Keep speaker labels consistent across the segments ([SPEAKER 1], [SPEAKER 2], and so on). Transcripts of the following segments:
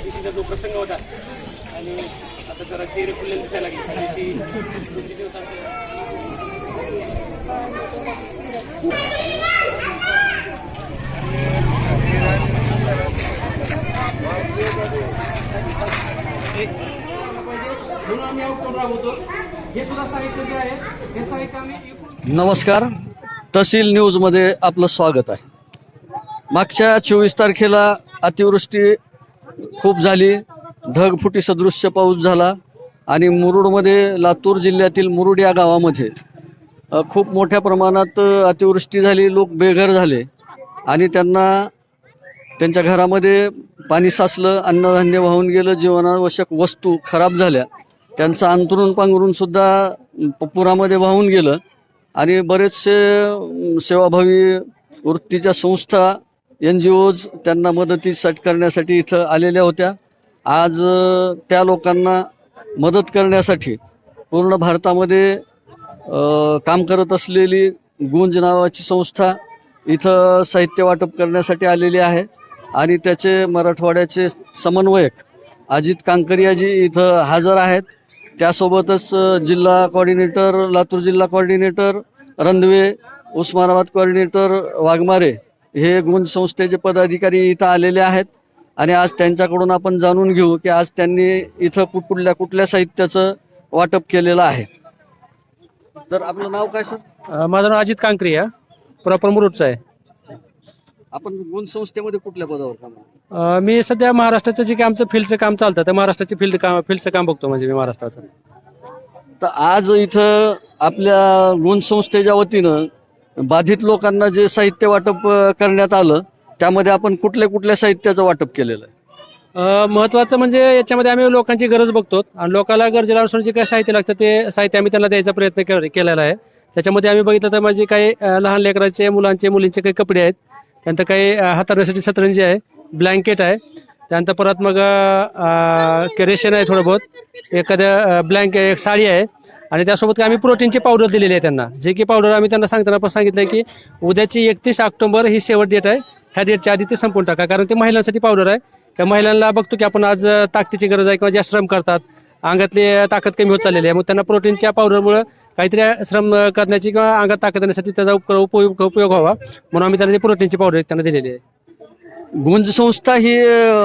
[SPEAKER 1] त्या दिवशीचा जो प्रसंग होता. आणि आता जरा चेहरे फुलले दिसायला लागले. त्या दिवशी दोन तीन म्हणून आम्ही राबवतो हे सुद्धा साहित्य जे आहे हे साहित्य आम्ही
[SPEAKER 2] नमस्कार. तहसील न्यूजमध्ये आपलं स्वागत आहे. मागच्या चोवीस तारखेला अतिवृष्टी खूप झाली. ढगफुटी सदृश्य पाऊस झाला आणि मुरुडमध्ये लातूर जिल्ह्यातील मुरुड या गावामध्ये खूप मोठ्या प्रमाणात अतिवृष्टी झाली लोक बेघर झाले आणि त्यांना त्यांच्या घरामध्ये पाणी साचलं अन्नधान्य वाहून गेलं जीवनावश्यक वस्तू खराब झाल्या. त्यांचं अंतरून पांघरून सुद्धा पुरामध्ये वाहून गेलं आणि बरेचसे सेवाभावी वृत्तीच्या संस्था एन जी ओज त्यांना मदतीसाठी करण्यासाठी इथं आलेल्या होत्या. आज त्या लोकांना मदत करण्यासाठी पूर्ण भारतामध्ये काम करत असलेली गुंज नावाची संस्था इथं साहित्य वाटप करण्यासाठी आलेली आहे. आणि त्याचे मराठवाड्याचे समन्वयक अजित कांकरियाजी इथं हजर आहेत. त्यासोबतच जिल्हा कॉर्डिनेटर लातूर जिल्हा कॉर्डिनेटर रंधवे उस्मानाबाद कॉर्डिनेटर वाघमारे हे गुंज संस्थेचे पदाधिकारी इथं आलेले आहेत. आणि आज त्यांच्याकडून आपण जाणून घेऊ की आज त्यांनी इथं कुठल्या कुठल्या साहित्याचं वाटप केलेलं आहे. तर आपलं नाव काय सर?
[SPEAKER 3] अ, माझं नाव अजित कांकरिया प्रॉपर मुरुडचं आहे.
[SPEAKER 2] आपण गुंज संस्थेमध्ये कुठल्या पदावर काम करतो?
[SPEAKER 3] अ, मी सध्या महाराष्ट्राचं जे काही आमचं फील्डचं काम चालतं तर महाराष्ट्राचे फील्ड काम फील्डचं काम बघतो म्हणजे मी महाराष्ट्राचं.
[SPEAKER 2] तर आज इथं आपल्या गुंज संस्थेच्या वतीनं बाधित लोकांना जे साहित्य वाटप करण्यात आलं त्यामध्ये आपण कुठल्या कुठल्या साहित्याचं वाटप केलेलं आहे?
[SPEAKER 3] महत्वाचं म्हणजे याच्यामध्ये आम्ही लोकांची गरज बघतो आणि लोकांना गरजेला अनुसार जे काही साहित्य लागतं ते साहित्य आम्ही त्यांना द्यायचा प्रयत्न के- केलेला आहे. त्याच्यामध्ये आम्ही बघितलं तर माझे काही लहान लेकराचे मुलांचे मुलींचे काही कपडे आहेत. त्यानंतर काही हाताळण्यासाठी सतरंजी आहे ब्लँकेट आहे. त्यानंतर परत मग रेशन आहे थोडं बहुत. एखाद्या ब्लँकेट एक साडी आहे. आणि त्यासोबत काय आम्ही प्रोटीनची पावडर दिलेली आहे त्यांना. जे की पावडर आम्ही त्यांना सांगताना पण सांगितलं की उद्याची एकतीस ऑक्टोबर ही शेवट डेट आहे. ह्या डेटच्या आधी ते संपून टाका. कारण ते महिलांसाठी पावडर आहे. त्या महिलांना बघतो की आपण आज ताकदीची गरज आहे किंवा ज्या श्रम करतात अंगातली ताकद कमी होत चाललेली आहे. मग त्यांना प्रोटीनच्या पावडरमुळे काहीतरी श्रम करण्याची किंवा अंगात ताकद येण्यासाठी त्याचा उप- उपयोग उपयोग व्हावा. म्हणून आम्ही त्यांना प्रोटीनची पावडर त्यांना दिलेली आहे.
[SPEAKER 2] गुंज संस्था ही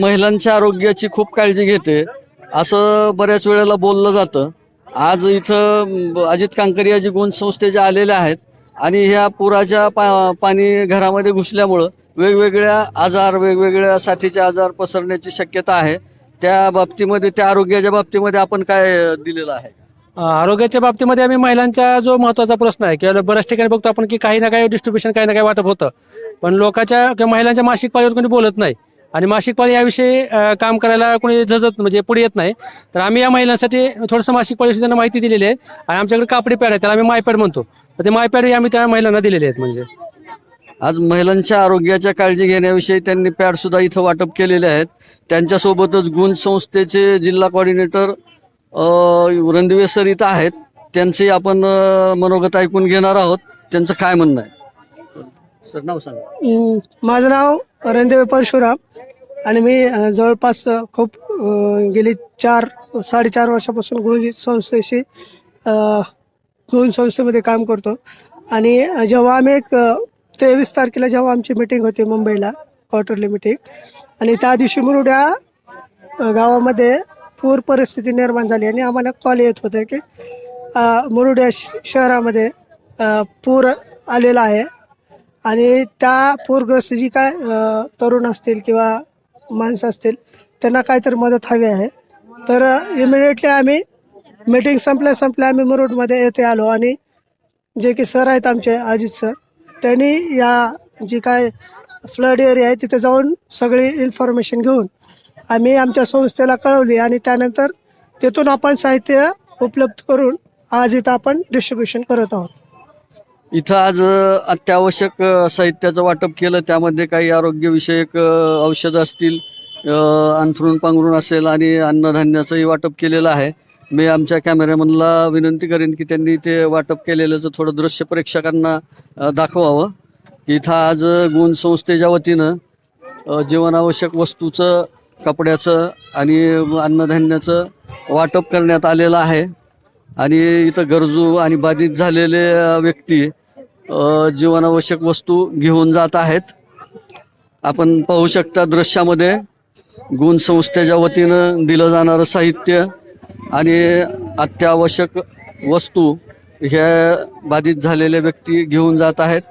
[SPEAKER 2] महिलांच्या आरोग्याची खूप काळजी घेते. असं बऱ्याच वेळेला बोललं जातं. आज इथं अजित कांकरिया जी गुण संस्थेचे आलेले आहेत आणि ह्या पुराच्या पा पाणी घरामध्ये घुसल्यामुळं वेगवेगळ्या आजार वेगवेगळ्या साथीचे आजार पसरण्याची शक्यता आहे. त्या बाबतीमध्ये त्या आरोग्याच्या बाबतीमध्ये आपण काय दिलेलं आहे?
[SPEAKER 3] आरोग्याच्या बाबतीमध्ये आम्ही महिलांचा जो महत्त्वाचा प्रश्न आहे किंवा बऱ्याच ठिकाणी बघतो आपण की काही ना काही डिस्ट्रीब्युशन काही ना काही वाटप होतं. पण लोकांच्या किंवा महिलांच्या मासिक पाळीवर कोणी बोलत नाही. आणि मासिक पाळी याविषयी अ, काम करायला कोणी झजत म्हणजे पुढे येत नाही. तर आम्ही या महिलांसाठी थोडंसं मासिक पाळीविषयी त्यांना माहिती दिलेली आहे. आणि आमच्याकडे कापडी पॅड आहे त्याला आम्ही मायपॅड म्हणतो. तर ते मायपॅड हे आम्ही त्या महिलांना दिलेले आहेत म्हणजे.
[SPEAKER 2] आज महिलांच्या आरोग्याच्या काळजी घेण्याविषयी त्यांनी पॅड सुद्धा इथं वाटप केलेले आहेत. त्यांच्यासोबतच गुण संस्थेचे जिल्हा कॉर्डिनेटर रणदिवे सर इथं आहेत. त्यांचे आपण अ, मनोगत ऐकून घेणार आहोत. त्यांचं काय म्हणणं आहे? सर नाव सांगा.
[SPEAKER 4] अं, माझं नाव रणदेव परशुराम आणि मी अं, जवळपास अं, खूप अं, गेली चार साडेचार वर्षापासून गुरुजी संस्थेशी अं, गुरुजी संस्थेमध्ये काम करतो. आणि अं, जेव्हा आम्ही एक तेवीस तारखेला जेव्हा आमची मिटिंग होती मुंबईला क्वार्टरली मिटिंग आणि त्या दिवशी मुरुड्या अं, गावामध्ये पूर परिस्थिती निर्माण झाली आणि आम्हाला कॉल येत होते की अं, मुरुड्या श- शहरामध्ये अं, पूर आलेला आहे. आणि त्या पूरग्रस्त जी काय तरुण असतील किंवा माणसं असतील त्यांना काहीतरी मदत हवी आहे. तर इमिडिएटली आम्ही मीटिंग संपल्या संपल्या आम्ही मुरुडमध्ये येथे आलो आणि जे की सर आहेत आमचे अजित सर त्यांनी या जी काय फ्लड एरिया आहे तिथे जाऊन सगळी इन्फॉर्मेशन घेऊन आम्ही आमच्या संस्थेला कळवली आणि त्यानंतर तिथून आपण साहित्य उपलब्ध करून आज इथं आपण डिस्ट्रीब्युशन करत आहोत.
[SPEAKER 2] इथं आज अत्यावश्यक साहित्याचं वाटप केलं. त्यामध्ये काही आरोग्यविषयक औषधं असतील अंथरूण पांघरूण असेल आणि अन्नधान्याचंही वाटप केलेलं आहे. मी आमच्या कॅमेरामनला विनंती करेन की त्यांनी ते वाटप केलेल्याचं थोडं दृश्य प्रेक्षकांना दाखवावं. इथं आज गुण संस्थेच्या वतीनं जीवनावश्यक वस्तूचं कपड्याचं आणि अन्नधान्याचं वाटप करण्यात आलेलं आहे. आणि इथं गरजू आणि बाधित झालेले व्यक्ती जीवनावश्यक वस्तू घेऊन जात आहेत. आपण पाहू शकता दृश्यामध्ये गुण संस्थेच्या वतीनं दिलं जाणारं साहित्य आणि अत्यावश्यक वस्तू ह्या बाधित झालेल्या व्यक्ती घेऊन जात आहेत.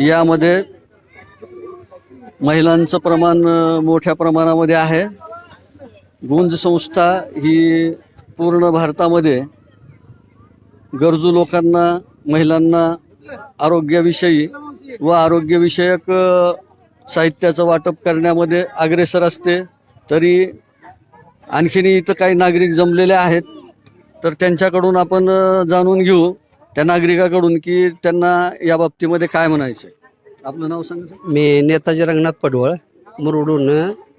[SPEAKER 2] यामध्ये महिलांचं प्रमाण मोठ्या प्रमाणामध्ये आहे. गुंज संस्था ही पूर्ण भारतामध्ये गरजू लोकांना महिलांना आरोग्याविषयी व आरोग्यविषयक साहित्याचं वाटप करण्यामध्ये अग्रेसर असते. तरी आणखीन इथं काही नागरिक जमलेले आहेत. तर त्यांच्याकडून आपण जाणून घेऊ. त्या नागरिकाकडून की त्यांना या बाबतीमध्ये काय म्हणायचं आहे. आपलं नाव सांगा
[SPEAKER 5] मी नेताजी रंगनाथ पडवळ मुरुडून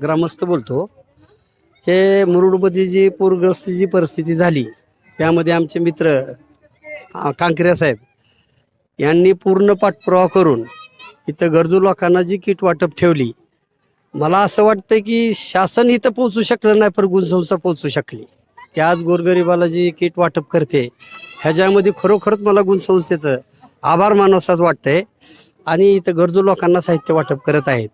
[SPEAKER 5] ग्रामस्थ बोलतो. हे मुरुडमध्ये जी पूरग्रस्त जी परिस्थिती झाली त्यामध्ये आमचे मित्र अ, कांकऱ्या साहेब यांनी पूर्ण पाठपुरावा करून इथं गरजू लोकांना जी किट वाटप ठेवली मला असं वाटतं की शासन इथं पोहोचू शकलं नाही पण गुणसंस्था पोहोचू शकली. की आज गोरगरिबाला जी किट वाटप करते ह्याच्यामध्ये खरोखरच मला गुणसंस्थेचं आभार मानवसाच वाटतंय. आणि इथं गरजू लोकांना साहित्य वाटप करत आहेत.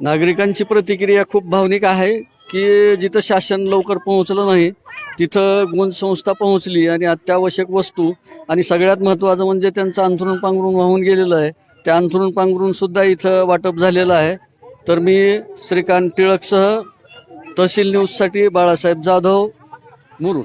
[SPEAKER 2] नागरिकांची प्रतिक्रिया खूप भावनिक आहे. की जिथं शासन लवकर पोहोचलं नाही तिथं गुण संस्था पोहोचली आणि अत्यावश्यक वस्तू आणि सगळ्यात महत्त्वाचं म्हणजे त्यांचं अंथरुण पांघरून वाहून गेलेलं आहे. त्या अंथरुण पांघरून सुद्धा इथं वाटप झालेलं आहे. तर मी श्रीकांत टिळकसह तहसील न्यूजसाठी बाळासाहेब जाधव मुरुड.